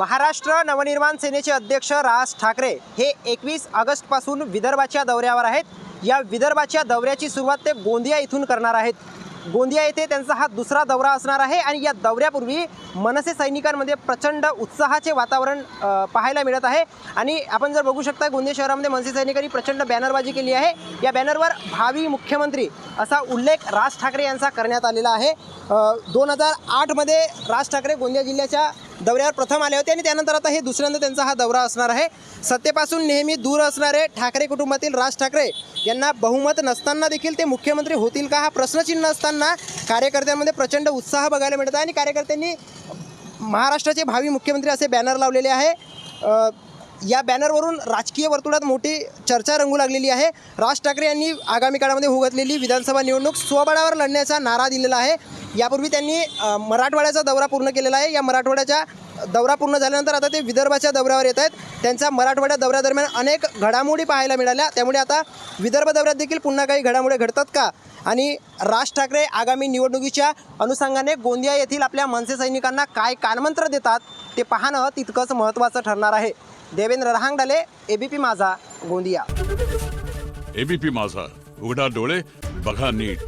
महाराष्ट्र नवनिर्माण सेनेचे अध्यक्ष राज ठाकरे हे एकवीस ऑगस्टपासून विदर्भाच्या दौऱ्यावर आहेत. या विदर्भाच्या दौऱ्याची सुरुवात ते गोंदिया इथून करणार आहेत. गोंदिया येथे त्यांचा हा दुसरा दौरा असणार आहे आणि या दौऱ्यापूर्वी मनसे सैनिकांमध्ये प्रचंड उत्साहाचे वातावरण पाहायला मिळत आहे. आणि आपण जर बघू शकता गोंदिया शहरामध्ये मनसे सैनिकांनी प्रचंड बॅनरबाजी केली आहे. या बॅनरवर भावी मुख्यमंत्री असा उल्लेख राज ठाकरे यांचा करण्यात आलेला आहे. दोन हजार आठमध्ये राज ठाकरे गोंदिया जिल्ह्याच्या दौऱ्यावर प्रथम आले होते आणि त्यानंतर आता हे दुसऱ्यांदा त्यांचा हा दौरा असणार आहे. सत्तेपासून नेहमी दूर असणारे ठाकरे कुटुंबातील राज ठाकरे यांना बहुमत नसताना देखील ते मुख्यमंत्री होतील का हा प्रश्नचिन्ह असताना कार्यकर्त्यांमध्ये प्रचंड उत्साह बघायला मिळत आहे आणि कार्यकर्त्यांनी महाराष्ट्राचे भावी मुख्यमंत्री असे बॅनर लावलेले आहे. या बॅनरवरून राजकीय वर्तुळात मोठी चर्चा रंगू लागलेली आहे. राज ठाकरे यांनी आगामी काळामध्ये उघतलेली विधानसभा निवडणूक स्वबळावर लढण्याचा नारा दिलेला आहे. यापूर्वी त्यांनी मराठवाड्याचा दौरा पूर्ण केलेला आहे. या मराठवाड्याच्या दौरा पूर्ण झाल्यानंतर आता ते विदर्भाच्या दौऱ्यावर येत आहेत. त्यांच्या मराठवाड्या दौऱ्यादरम्यान अनेक घडामोडी पाहायला मिळाल्या. त्यामुळे आता विदर्भ दौऱ्यात देखील पुन्हा काही घडामोडी घडतात का? आणि राज ठाकरे आगामी निवडणुकीच्या अनुषंगाने गोंदिया येथील आपल्या मनसे सैनिकांना काय कानमंत्र देतात ते पाहणं तितकंच महत्त्वाचं ठरणार आहे. देवेंद्र रहांगडाले एबीपी माझा गोंदिया. एबीपी माझा. उघडा डोळे बघा नीट.